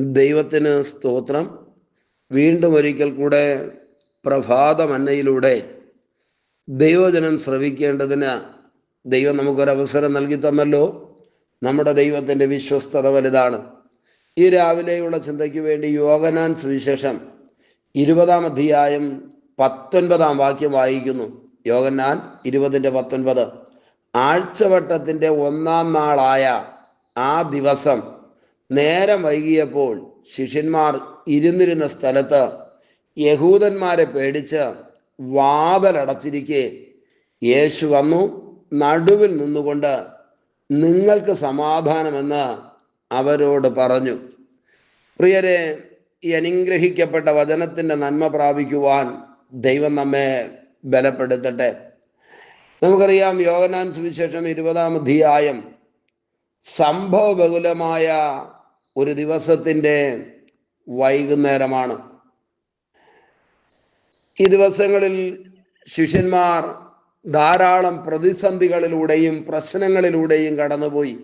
ദൈവത്തിന് സ്തോത്രം. വീണ്ടും ഒരിക്കൽ കൂടെ പ്രഭാതമന്നയിലൂടെ ദൈവജനം ശ്രവിക്കേണ്ടതിന് ദൈവം നമുക്കൊരവസരം നൽകി തന്നല്ലോ. നമ്മുടെ ദൈവത്തിന്റെ വിശ്വസ്തത വലുതാണ്. ഈ രാവിലെയുള്ള ചിന്തയ്ക്ക് വേണ്ടി യോഗനാൻ സുവിശേഷം ഇരുപതാം അധ്യായം പത്തൊൻപതാം വാക്യം വായിക്കുന്നു. യോഗനാൻ ഇരുപതിന്റെ പത്തൊൻപത്. ആഴ്ചവട്ടത്തിന്റെ ഒന്നാം നാളായ ആ ദിവസം നേരം വൈകിയപ്പോൾ ശിഷ്യന്മാർ ഇരുന്നിരുന്ന സ്ഥലത്ത് യഹൂദന്മാരെ പേടിച്ച് വാതലടച്ചിരിക്കെ യേശു വന്നു നടുവിൽ നിന്നുകൊണ്ട് നിങ്ങൾക്ക് സമാധാനമെന്ന് അവരോട് പറഞ്ഞു. പ്രിയരെ അനുഗ്രഹിക്കപ്പെട്ട വചനത്തിന്റെ നന്മ പ്രാപിക്കുവാൻ ദൈവം നമ്മെ ബലപ്പെടുത്തട്ടെ. നമുക്കറിയാം യോഗനാൻ സുവിശേഷം ഇരുപതാം അധ്യായം സംഭവബഹുലമായ ഒരു ദിവസത്തിന്റെ വൈകുന്നേരമാണ്. ഈ ദിവസങ്ങളിൽ ശിഷ്യന്മാർ ധാരാളം പ്രതിസന്ധികളിലൂടെയും പ്രശ്നങ്ങളിലൂടെയും കടന്നുപോയി.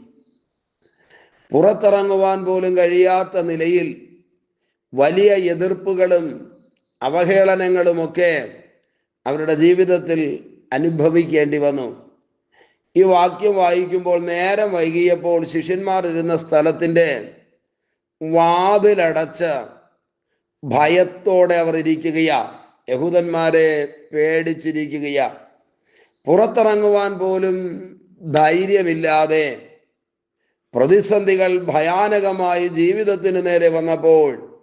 പുറത്തിറങ്ങുവാൻ പോലും കഴിയാത്ത നിലയിൽ വലിയ എതിർപ്പുകളും അവഹേളനങ്ങളുമൊക്കെ അവരുടെ ജീവിതത്തിൽ അനുഭവിക്കേണ്ടി വന്നു. ഈ വാക്യം വായിക്കുമ്പോൾ നേരം വൈകിയപ്പോൾ ശിഷ്യന്മാർ ഇരുന്ന സ്ഥലത്തിന്റെ വാതിലടച്ച് ഭയത്തോടെ അവർ ഇരിക്കുകയാ. യഹൂദന്മാരെ പേടിച്ചിരിക്കുകയാ. പുറത്തിറങ്ങുവാൻ പോലും ധൈര്യമില്ലാതെ പ്രതിസന്ധികൾ ഭയാനകമായി ജീവിതത്തിന് നേരെ വന്നപ്പോൾ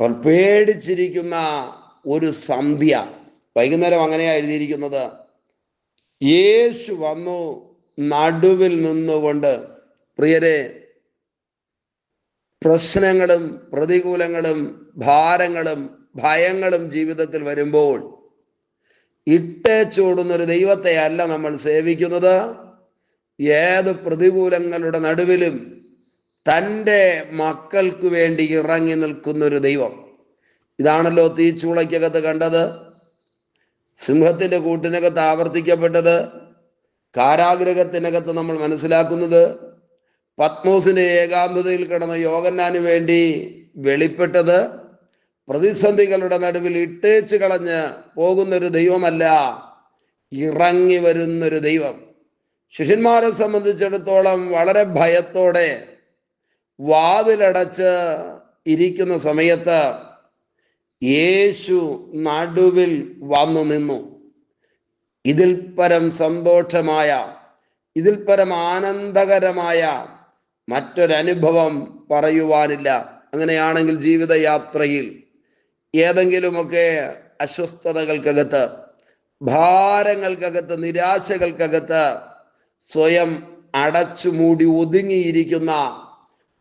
അവർ പേടിച്ചിരിക്കുന്ന ഒരു സന്ധ്യ. വൈകുന്നേരം അങ്ങനെയാണ് എഴുതിയിരിക്കുന്നത്. യേശു വന്നു നടുവിൽ നിന്നുകൊണ്ട് പ്രിയരെ പ്രശ്നങ്ങളും പ്രതികൂലങ്ങളും ഭാരങ്ങളും ഭയങ്ങളും ജീവിതത്തിൽ വരുമ്പോൾ ഇട്ടേച്ചോടുന്നൊരു ദൈവത്തെ അല്ല നമ്മൾ സേവിക്കുന്നത്. ഏത് പ്രതികൂലങ്ങളുടെ നടുവിലും തന്റെ മക്കൾക്ക് വേണ്ടി ഇറങ്ങി നിൽക്കുന്ന ഒരു ദൈവം. ഇതാണല്ലോ തീച്ചൂളയ്ക്കകത്ത് കണ്ടത്. സിംഹത്തിന്റെ കൂട്ടിനകത്ത് ആവർത്തിക്കപ്പെട്ടത്. കാരാഗ്രഹത്തിനകത്ത് നമ്മൾ മനസ്സിലാക്കുന്നത്. പത്മോസിന്റെ ഏകാന്തതയിൽ കിടന്ന യോഗന്നാന് വേണ്ടി വെളിപ്പെട്ടത് പ്രതിസന്ധികളുടെ നടുവിൽ ഇട്ടേച്ച് കളഞ്ഞ് പോകുന്നൊരു ദൈവമല്ല ഇറങ്ങി വരുന്നൊരു ദൈവം. ശിഷ്യന്മാരെ സംബന്ധിച്ചിടത്തോളം വളരെ ഭയത്തോടെ വാതിലടച്ച് ഇരിക്കുന്ന സമയത്ത് യേശു നടുവിൽ വന്നു നിന്നു. ഇതിൽ പരം സന്തോഷമായ ഇതിൽ പരം ആനന്ദകരമായ മറ്റൊരനുഭവം പറയുവാനില്ല. അങ്ങനെയാണെങ്കിൽ ജീവിതയാത്രയിൽ ഏതെങ്കിലുമൊക്കെ അസ്വസ്ഥതകൾക്കകത്ത് ഭാരങ്ങൾക്കകത്ത് നിരാശകൾക്കകത്ത് സ്വയം അടച്ചു മൂടി ഒതുങ്ങിയിരിക്കുന്ന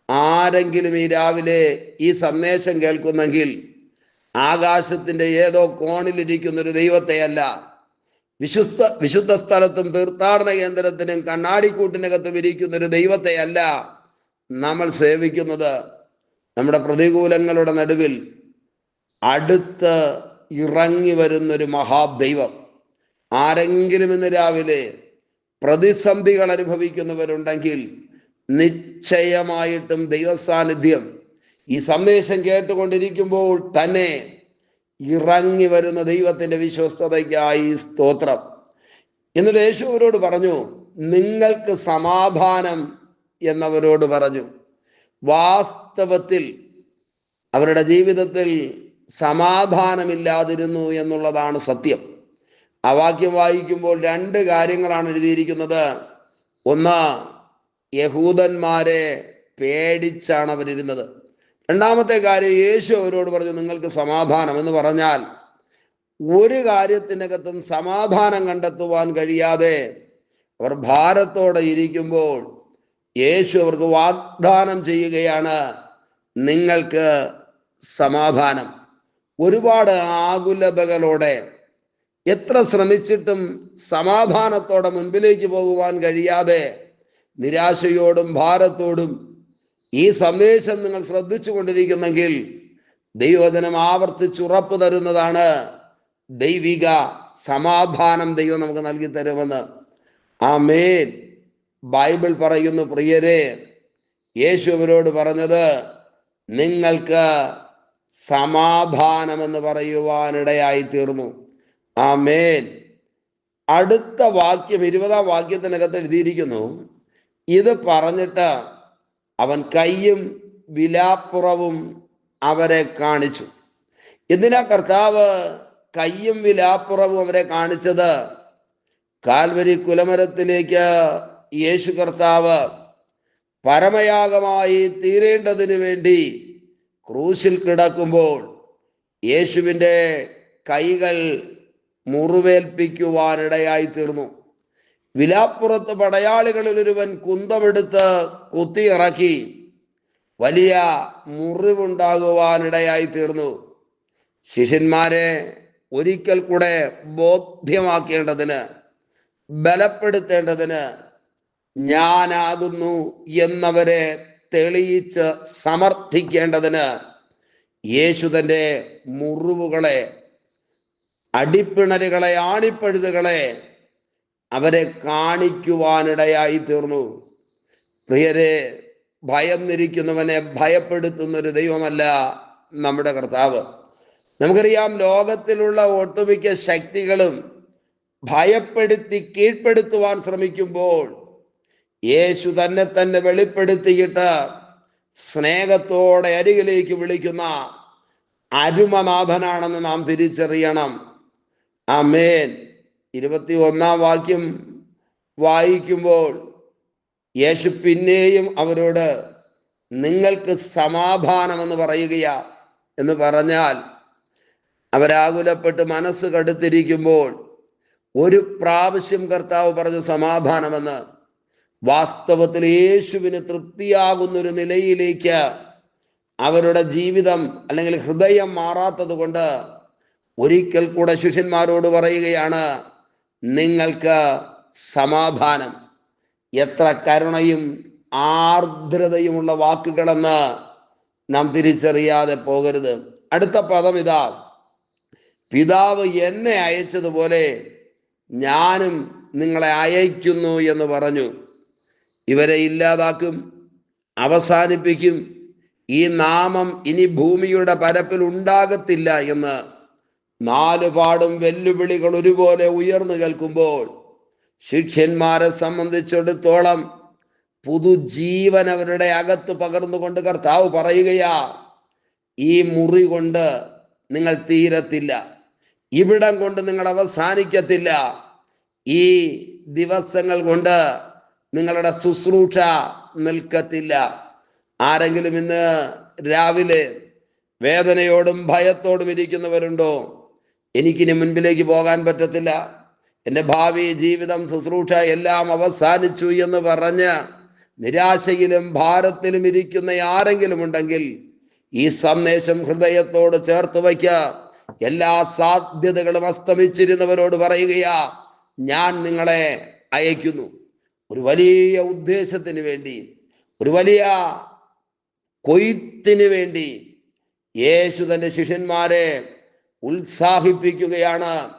ആരെങ്കിലും ഈ രാവിലെ ഈ സന്ദേശം കേൾക്കുന്നെങ്കിൽ ആകാശത്തിന്റെ ഏതോ കോണിലിരിക്കുന്ന ഒരു ദൈവത്തെയല്ല വിശുദ്ധ വിശുദ്ധ സ്ഥലത്തും തീർത്ഥാടന കേന്ദ്രത്തിനും കണ്ണാടിക്കൂട്ടിനകത്തും ഇരിക്കുന്ന ഒരു ദൈവത്തെയല്ല നമ്മൾ സേവിക്കുന്നത് നമ്മുടെ പ്രതികൂലങ്ങളുടെ നടുവിൽ അടുത്ത് ഇറങ്ങി വരുന്നൊരു മഹാദൈവം. ആരെങ്കിലും ഇന്ന് രാവിലെ പ്രതിസന്ധികൾ അനുഭവിക്കുന്നവരുണ്ടെങ്കിൽ നിശ്ചയമായിട്ടും ദൈവസാന്നിധ്യം ഈ സന്ദേശം കേട്ടുകൊണ്ടിരിക്കുമ്പോൾ തന്നെ ഇറങ്ങി വരുന്ന ദൈവത്തിന്റെ വിശ്വസ്തതയ്ക്കായി സ്തോത്രം. എന്നിട്ട് യേശു അവരോട് പറഞ്ഞു നിങ്ങൾക്ക് സമാധാനം എന്നവരോട് പറഞ്ഞു വാസ്തവത്തിൽ അവരുടെ ജീവിതത്തിൽ സമാധാനമില്ലാതിരുന്നു എന്നുള്ളതാണ് സത്യം. ആ വാക്യം വായിക്കുമ്പോൾ രണ്ട് കാര്യങ്ങളാണ് എഴുതിയിരിക്കുന്നത്. ഒന്ന് യഹൂദന്മാരെ പേടിച്ചാണ് അവരിരുന്നത്. രണ്ടാമത്തെ കാര്യം യേശു അവരോട് പറഞ്ഞു നിങ്ങൾക്ക് സമാധാനം എന്ന് പറഞ്ഞാൽ ഒരു കാര്യത്തിനകത്തും സമാധാനം കണ്ടെത്തുവാൻ കഴിയാതെ അവർ ഭാരത്തോടെ ഇരിക്കുമ്പോൾ യേശു അവർക്ക് വാഗ്ദാനം ചെയ്യുകയാണ്. നിങ്ങൾക്ക് സമാധാനം. ഒരുപാട് ആകുലതകളോടെ എത്ര ശ്രമിച്ചിട്ടും സമാധാനത്തോടെ മുൻപിലേക്ക് പോകുവാൻ കഴിയാതെ നിരാശയോടും ഭാരത്തോടും ഈ സന്ദേശം നിങ്ങൾ ശ്രദ്ധിച്ചു കൊണ്ടിരിക്കുന്നെങ്കിൽ ദൈവജനം ആവർത്തിച്ചുറപ്പ് തരുന്നതാണ് ദൈവിക സമാധാനം ദൈവം നമുക്ക് നൽകി തരുമെന്ന്. ആ മേൻ ബൈബിൾ പറയുന്നു പ്രിയരെ യേശു അവരോട് പറഞ്ഞത് നിങ്ങൾക്ക് സമാധാനമെന്ന് പറയുവാനിടയായി തീർന്നു ആ മേൻ അടുത്ത വാക്യം ഇരുപതാം വാക്യത്തിനകത്ത് എഴുതിയിരിക്കുന്നു ഇത് പറഞ്ഞിട്ട് അവൻ കയ്യും വിലാപ്പുറവും അവരെ കാണിച്ചു. എന്തിനാ കർത്താവ് കയ്യും വിലാപ്പുറവും അവരെ കാണിച്ചത്? കാൽവരി കുലമരത്തിലേക്ക് യേശു കർത്താവ് പരമയാഗമായി തീരേണ്ടതിന് വേണ്ടി ക്രൂശിൽ കിടക്കുമ്പോൾ യേശുവിന്റെ കൈകൾ മുറിവേൽപ്പിക്കുവാനിടയായി തീർന്നു വിലാപ്പുറത്ത് പടയാളികളിൽ ഒരുവൻ കുന്തമെടുത്ത് കുത്തിയിറക്കി വലിയ മുറിവുണ്ടാകുവാനിടയായി തീർന്നു ശിഷ്യന്മാരെ ഒരിക്കൽ കൂടെ ബോധ്യമാക്കേണ്ടതിന് ബലപ്പെടുത്തേണ്ടതിന് ഞാനാകുന്നു എന്നവരെ തെളിയിച്ച് സമർത്ഥിക്കേണ്ടതിന് യേശു തന്റെ മുറിവുകളെ അടിപ്പിണരുകളെ ആണിപ്പഴുതുകളെ അവരെ കാണിക്കുവാനിടയായി തീർന്നു. പ്രിയരെ ഭയന്നിരിക്കുന്നവനെ ഭയപ്പെടുത്തുന്ന ഒരു ദൈവമല്ല നമ്മുടെ കർത്താവ്. നമുക്കറിയാം ലോകത്തിലുള്ള ഒട്ടുമിക്ക ശക്തികളും ഭയപ്പെടുത്തി കീഴ്പ്പെടുത്തുവാൻ ശ്രമിക്കുമ്പോൾ യേശു തന്നെ തന്നെ വെളിപ്പെടുത്തിയിട്ട് സ്നേഹത്തോടെ അരികിലേക്ക് വിളിക്കുന്ന അരുമനാഥനാണെന്ന് നാം തിരിച്ചറിയണം. അമേൻ ഇരുപത്തി ഒന്നാം വാക്യം വായിക്കുമ്പോൾ യേശു പിന്നെയും അവരോട് നിങ്ങൾക്ക് സമാധാനമെന്ന് പറയുകയാ എന്ന് പറഞ്ഞാൽ അവരാകുലപ്പെട്ട് മനസ്സ് കടുത്തിരിക്കുമ്പോൾ ഒരു പ്രാവശ്യം കർത്താവ് പറഞ്ഞു സമാധാനമെന്ന് വാസ്തവത്തിൽ യേശുവിന് തൃപ്തിയാകുന്ന ഒരു നിലയിലേക്ക് അവരുടെ ജീവിതം അല്ലെങ്കിൽ ഹൃദയം മാറാത്തത് കൊണ്ട് ഒരിക്കൽ കൂടെ ശിഷ്യന്മാരോട് പറയുകയാണ് നിങ്ങൾക്ക് സമാധാനം. എത്ര കരുണയും ആർദ്രതയുമുള്ള വാക്കുകളെന്ന് നാം തിരിച്ചറിയാതെ പോകരുത്. അടുത്ത പദം ഇതാ പിതാവ് എന്നെ അയച്ചതുപോലെ ഞാനും നിങ്ങളെ അയക്കുന്നു എന്ന് പറഞ്ഞു. ഇവരെ ഇല്ലാതാക്കും അവസാനിപ്പിക്കും. ഈ നാമം ഇനി ഭൂമിയുടെ പരപ്പിൽ ഉണ്ടാകത്തില്ല എന്ന് നാലുപാടും വെല്ലുവിളികൾ ഒരുപോലെ ഉയർന്നു കേൾക്കുമ്പോൾ ശിഷ്യന്മാരെ സംബന്ധിച്ചിടത്തോളം പുതുജീവൻ അവരുടെ അകത്ത് പകർന്നുകൊണ്ട് കർത്താവ് പറയുകയാ ഈ മുറി കൊണ്ട് നിങ്ങൾ തീരത്തില്ല ഇവിടം കൊണ്ട് നിങ്ങൾ അവസാനിക്കത്തില്ല. ഈ ദിവസങ്ങൾ കൊണ്ട് നിങ്ങളുടെ ശുശ്രൂഷ നിൽക്കത്തില്ല. ആരെങ്കിലും ഇന്ന് രാവിലെ വേദനയോടും ഭയത്തോടും ഇരിക്കുന്നവരുണ്ടോ? എനിക്കിനി മുൻപിലേക്ക് പോകാൻ പറ്റത്തില്ല. എന്റെ ഭാവി ജീവിതം ശുശ്രൂഷ എല്ലാം അവസാനിച്ചു എന്ന് പറഞ്ഞ് നിരാശയിലും ഭാരത്തിലും ഇരിക്കുന്ന ആരെങ്കിലും ഉണ്ടെങ്കിൽ ഈ സന്ദേശം ഹൃദയത്തോട് ചേർത്ത് വയ്ക്ക. എല്ലാ സാധ്യതകളും അസ്തമിച്ചിരുന്നവരോട് പറയുകയാ ഞാൻ നിങ്ങളെ അയക്കുന്നു. ഒരു വലിയ ഉദ്ദേശത്തിന് വേണ്ടി ഒരു വലിയ കൊയ്ത്തിന് വേണ്ടി യേശു തന്റെ ശിഷ്യന്മാരെ ഉത്സാഹിപ്പിക്കുകയാണ്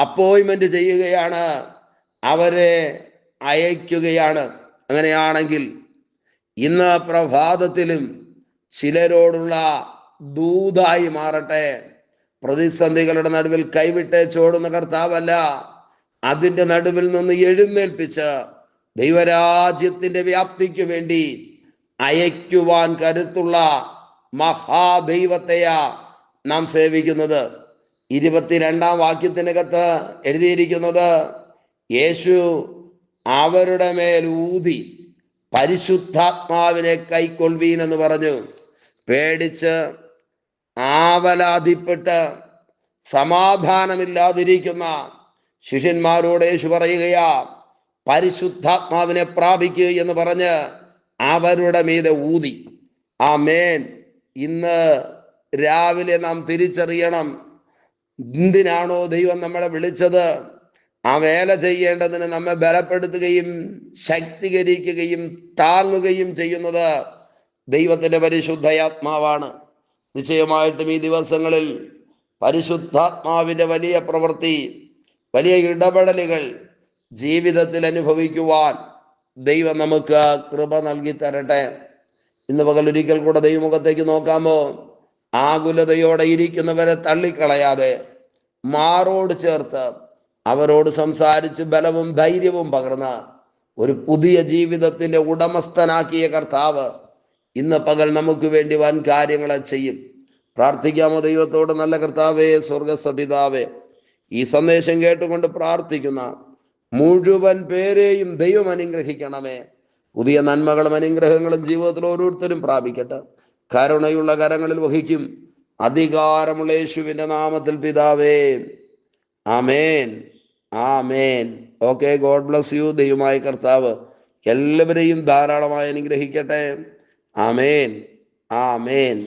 അപ്പോയിൻമെന്റ് ചെയ്യുകയാണ് അവരെ അയക്കുകയാണ്. അങ്ങനെയാണെങ്കിൽ ഇന്ന് പ്രഭാതത്തിലും ചിലരോടുള്ള ദൂതായി മാറട്ടെ. പ്രതിസന്ധികളുടെ നടുവിൽ കൈവിട്ട് ചോടുന്ന കർത്താവല്ല അതിന്റെ നടുവിൽ നിന്ന് എഴുന്നേൽപ്പിച്ച് ദൈവരാജ്യത്തിന്റെ വ്യാപ്തിക്ക് വേണ്ടി അയക്കുവാൻ കരുത്തുള്ള മഹാദൈവത്തെയാ നാം സേവിക്കുന്നത്. ഇരുപത്തിരണ്ടാം വാക്യത്തിനകത്ത് എഴുതിയിരിക്കുന്നത് യേശു അവരുടെ മേൽ ഊതി പരിശുദ്ധാത്മാവിനെ കൈക്കൊള്ളുവീൻ എന്ന് പറഞ്ഞു. പേടിച്ച് ആവലാതിപ്പെട്ട് സമാധാനമില്ലാതിരിക്കുന്ന ശിഷ്യന്മാരോട് യേശു പറയുകയാ പരിശുദ്ധാത്മാവിനെ പ്രാപിക്കുക എന്ന് പറഞ്ഞ് അവരുടെ മീതെ ഊതി. ആ മേൻ ഇന്ന് രാവിലെ നാം തിരിച്ചറിയണം. എന്തിനാണോ ദൈവം നമ്മളെ വിളിച്ചത്? ആ വേല ചെയ്യേണ്ടതിന് നമ്മെ ബലപ്പെടുത്തുകയും ശക്തീകരിക്കുകയും താങ്ങുകയും ചെയ്യുന്നത് ദൈവത്തിന്റെ പരിശുദ്ധയാത്മാവാണ് നിശ്ചയമായിട്ടും ഈ ദിവസങ്ങളിൽ പരിശുദ്ധാത്മാവിന്റെ വലിയ പ്രവൃത്തി വലിയ ഇടപെടലുകൾ ജീവിതത്തിൽ അനുഭവിക്കുവാൻ ദൈവം നമുക്ക് കൃപ നൽകി തരട്ടെ. ഇന്ന് പകൽ ഒരിക്കൽ കൂടെ ദൈവമുഖത്തേക്ക് നോക്കാമോ? ആകുലതയോടെ ഇരിക്കുന്നവരെ തള്ളിക്കളയാതെ മാറോട് ചേർത്ത് അവരോട് സംസാരിച്ച് ബലവും ധൈര്യവും പകർന്ന് ഒരു പുതിയ ജീവിതത്തിന്റെ ഉടമസ്ഥനാക്കിയ കർത്താവ് ഇന്ന് പകൽ നമുക്ക് വേണ്ടി വൻ കാര്യങ്ങളെ ചെയ്യും. പ്രാർത്ഥിക്കാമോ ദൈവത്തോട്? നല്ല കർത്താവേ സ്വർഗസപിതാവേ ഈ സന്ദേശം കേട്ടുകൊണ്ട് പ്രാർത്ഥിക്കുന്ന മുഴുവൻ പേരെയും ദൈവം അനുഗ്രഹിക്കണമേ. പുതിയ നന്മകളും അനുഗ്രഹങ്ങളും ജീവിതത്തിൽ ഓരോരുത്തരും പ്രാപിക്കട്ടെ. കരുണയുള്ള കരങ്ങളിൽ വഹിക്കും. അധികാരമുള്ള യേശുവിന്റെ നാമത്തിൽ പിതാവേ. ആമേൻ. ആമേൻ. Okay God bless you. ദൈവമായ കർത്താവ് എല്ലാവരെയും ധാരാളമായി അനുഗ്രഹിക്കട്ടെ. ആമേൻ. ആമേൻ.